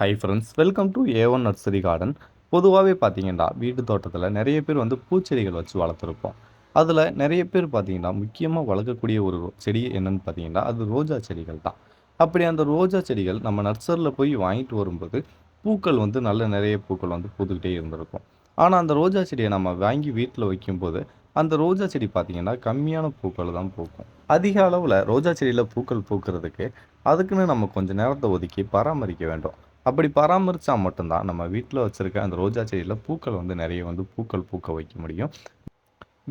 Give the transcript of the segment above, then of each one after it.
Hi friends welcome to A one nursery garden பொதுவாகவே பார்த்தீங்கன்னா வீட்டு தோட்டத்தில் நிறைய பேர் வந்து பூச்செடிகள் வச்சு வளர்த்துருப்போம். அதில் நிறைய பேர் பார்த்தீங்கன்னா முக்கியமாக வளர்க்கக்கூடிய ஒரு செடி என்னென்னு பார்த்தீங்கன்னா அது ரோஜா செடிகள் தான். அப்படி அந்த ரோஜா செடிகள் நம்ம நர்சரியில் போய் வாங்கிட்டு வரும்போது பூக்கள் வந்து நல்ல நிறைய பூக்கள் வந்து பூத்துக்கிட்டே இருந்திருக்கும். ஆனால் அந்த ரோஜா செடியை நம்ம வாங்கி வீட்டில் வைக்கும்போது அந்த ரோஜா செடி பார்த்திங்கன்னா கம்மியான பூக்கள் தான் பூக்கும். அதிக அளவில் ரோஜா செடியில் பூக்கள் பூக்கிறதுக்கு அதுக்குன்னு நம்ம கொஞ்சம் நேரத்தை ஒதுக்கி பராமரிக்க வேண்டும். அப்படி பராமரித்தா மட்டும்தான் நம்ம வீட்டில் வச்சுருக்க அந்த ரோஜா செடியில் பூக்கள் வந்து நிறைய வந்து பூக்கள் பூக்க வைக்க முடியும்.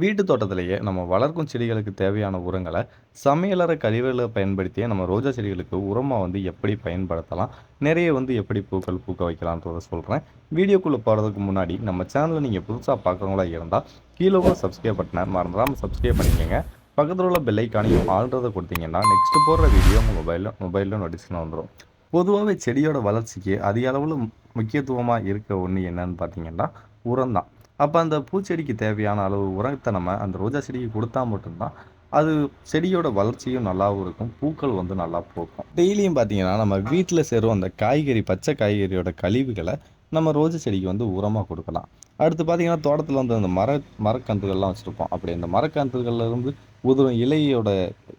வீட்டு தோட்டத்திலேயே நம்ம வளர்க்கும் செடிகளுக்கு தேவையான உரங்களை சமையலற கழிவுகளை பயன்படுத்தியே நம்ம ரோஜா செடிகளுக்கு உரமாக வந்து எப்படி பயன்படுத்தலாம் நிறைய வந்து எப்படி பூக்கள் பூக்க வைக்கலான்றதை சொல்கிறேன் வீடியோக்குள்ளே போகிறதுக்கு முன்னாடி நம்ம சேனலை நீங்கள் புதுசாக பார்க்குறவங்களா இருந்தால் கீழே கூட சப்ஸ்கிரைப் பட்டினை மறந்துடாமல் சப்ஸ்கிரைப் பண்ணிக்கோங்க. பக்கத்தில் உள்ள பெல்லைக்கானையும் ஆள்றதை கொடுத்தீங்கன்னா நெக்ஸ்ட்டு போடுற வீடியோ உங்கள் மொபைலில் மொபைலில் நோட்டிஃபிகேஷன் வந்துடும் பொதுவாகவே செடியோட வளர்ச்சிக்கு அதிக அளவில் முக்கியத்துவமாக இருக்க ஒன்று என்னன்னு பார்த்தீங்கன்னா உரம் தான் அப்போ அந்த பூச்செடிக்கு தேவையான அளவு உரத்தை நம்ம அந்த ரோஜா செடிக்கு கொடுத்தா மட்டும்தான் அது செடியோட வளர்ச்சியும் நல்லாவும் இருக்கும் பூக்கள் வந்து நல்லா பூக்கும். டெய்லியும் பார்த்தீங்கன்னா நம்ம வீட்டில் சேரும் அந்த காய்கறி பச்சை காய்கறியோட கழிவுகளை நம்ம ரோஜா செடிக்கு வந்து உரமாக கொடுக்கலாம். அடுத்து பார்த்தீங்கன்னா தோட்டத்தில் வந்து அந்த மர மரக்கன்றுகள்லாம் வச்சுருப்போம். அப்படி அந்த மரக்கன்றுகள்லேருந்து உதிரும் இலையோட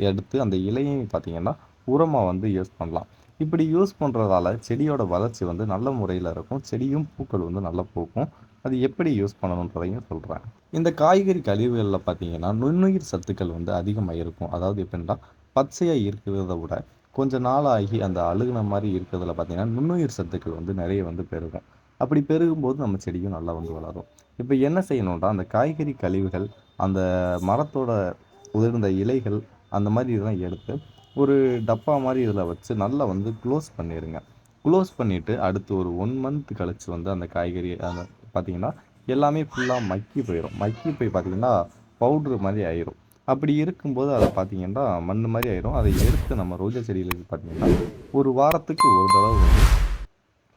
எடுத்து அந்த இலையும் பார்த்தீங்கன்னா உரமாக வந்து யூஸ் பண்ணலாம். இப்படி யூஸ் பண்ணுறதால செடியோட வளர்ச்சி வந்து நல்ல முறையில் இருக்கும். செடியும் பூக்கள் வந்து நல்லா பூக்கும். அது எப்படி யூஸ் பண்ணணுன்றதையும் சொல்கிறேன் இந்த காய்கறி கழிவுகளில் பார்த்தீங்கன்னா நுண்ணுயிர் சத்துக்கள் வந்து அதிகமாக இருக்கும். அதாவது எப்படின்னா பச்சையாக இருக்கிறத விட கொஞ்சம் நாளாகி அந்த அழுகுன மாதிரி இருக்கிறதுல பார்த்தீங்கன்னா நுண்ணுயிர் சத்துக்கள் வந்து நிறைய வந்து பெருகும். அப்படி பெருகும்போது நம்ம செடியும் நல்லா வந்து வளரும். இப்போ என்ன செய்யணுன்றா அந்த காய்கறி கழிவுகள் அந்த மரத்தோட உதிர்ந்த இலைகள் அந்த மாதிரி இதெல்லாம் எடுத்து ஒரு டப்பா மாதிரி இதில் வச்சு நல்லா வந்து க்ளோஸ் பண்ணிடுங்க. க்ளோஸ் பண்ணிவிட்டு அடுத்து ஒரு ஒன் மந்த் கழித்து வந்து அந்த காய்கறி அந்த பார்த்திங்கன்னா எல்லாமே ஃபுல்லாக மக்கி போயிடும் மக்கி போய் பார்த்திங்கன்னா பவுட்ரு மாதிரி ஆயிரும். அப்படி இருக்கும்போது அதை பார்த்திங்கன்னா மண் மாதிரி ஆயிரும். அதை எடுத்து நம்ம ரோஜா செடிகளுக்கு பார்த்திங்கன்னா ஒரு வாரத்துக்கு ஒரு தடவை வந்து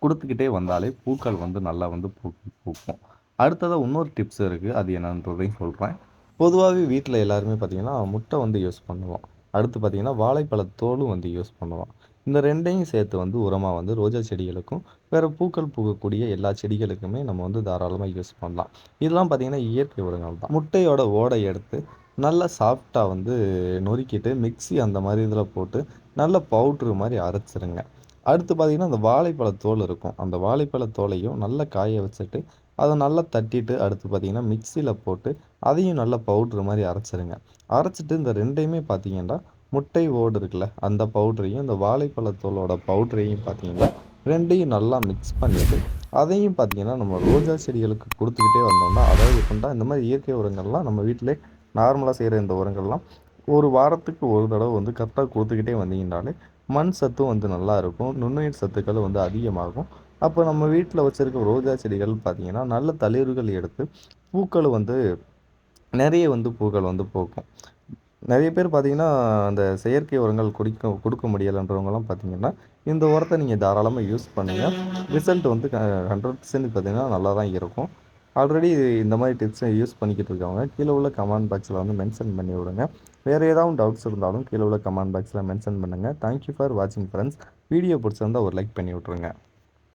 கொடுத்துக்கிட்டே வந்தாலே பூக்கள் வந்து நல்லா வந்து பூ பூக்கும். அடுத்ததாக இன்னொரு டிப்ஸ் இருக்குது அது என்னன்றதையும் சொல்கிறேன் பொதுவாகவே வீட்டில் எல்லாருமே பார்த்திங்கன்னா முட்டை வந்து யூஸ் பண்ணுவோம். அடுத்து பார்த்திங்கன்னா வாழைப்பழத்தோலும் வந்து யூஸ் பண்ணலாம். இந்த ரெண்டையும் சேர்த்து வந்து உரமாக வந்து ரோஜா செடிகளுக்கும் வேறு பூக்கள் பூக்கக்கூடிய எல்லா செடிகளுக்குமே நம்ம வந்து தாராளமாக யூஸ் பண்ணலாம். இதெல்லாம் பார்த்திங்கன்னா இயற்கை உரங்கள் தான். முட்டையோட ஓடை எடுத்து நல்லா சாஃப்டாக வந்து நொறுக்கிட்டு மிக்சி அந்த மாதிரி இதில் போட்டு நல்ல பவுட்ரு மாதிரி அரைச்சிருங்க. அடுத்து பார்த்திங்கன்னா அந்த வாழைப்பழத்தோல் இருக்கும். அந்த வாழைப்பழத்தோலையும் நல்லா காய வச்சுட்டு அதை நல்லா தட்டிட்டு அடுத்து பார்த்திங்கன்னா மிக்சியில் போட்டு அதையும் நல்லா பவுட்ரு மாதிரி அரைச்சிருங்க. அரைச்சிட்டு இந்த ரெண்டையுமே பார்த்தீங்கன்னா முட்டை ஓடு இருக்குல்ல அந்த பவுட்ரையும் இந்த வாழைப்பழத்தோலோட பவுட்ரையும் பார்த்தீங்கன்னா ரெண்டையும் நல்லா மிக்ஸ் பண்ணிவிட்டு அதையும் பார்த்தீங்கன்னா நம்ம ரோஜா செடிகளுக்கு கொடுத்துக்கிட்டே வந்தோம்னா அதாவது கொண்டா இந்த மாதிரி இயற்கை உரங்கள்லாம் நம்ம வீட்டிலே நார்மலாக செய்கிற இந்த உரங்கள்லாம் ஒரு வாரத்துக்கு ஒரு தடவை வந்து கரெக்டாக கொடுத்துக்கிட்டே வந்தீங்கன்னாலே மண் சத்தும் வந்து நல்லா இருக்கும் நுண்ணுயிர் சத்துக்களும் வந்து அதிகமாகும். அப்போ நம்ம வீட்டில் வச்சுருக்க ரோஜா செடிகள் பார்த்திங்கன்னா நல்ல தளிர்கள் எடுத்து பூக்கள் வந்து நிறைய வந்து பூக்கள் வந்து பூக்கும். நிறைய பேர் பார்த்திங்கன்னா அந்த செயற்கை உரங்கள் குடிக்க கொடுக்க முடியலைன்றவங்கலாம் பார்த்திங்கன்னா இந்த உரத்தை நீங்கள் தாராளமாக யூஸ் பண்ணுங்கள் ரிசல்ட் வந்து ஹண்ட்ரட் பர்சன்ட் பார்த்திங்கன்னா நல்லா தான் இருக்கும். ஆல்ரெடி இந்த மாதிரி டிப்ஸை யூஸ் பண்ணிக்கிட்டு இருக்கவங்க கீழே உள்ள கமெண்ட் பாக்ஸில் வந்து மென்ஷன் பண்ணி விடுங்க. வேறு ஏதாவது டவுட்ஸ் இருந்தாலும் கீழே உள்ள கமெண்ட் பாக்ஸில் மென்ஷன் பண்ணுங்கள் தேங்க்யூ ஃபார் வாட்சிங் ஃப்ரெண்ட்ஸ் வீடியோ பிடிச்சிருந்தால் ஒரு லைக் பண்ணி விட்ருங்க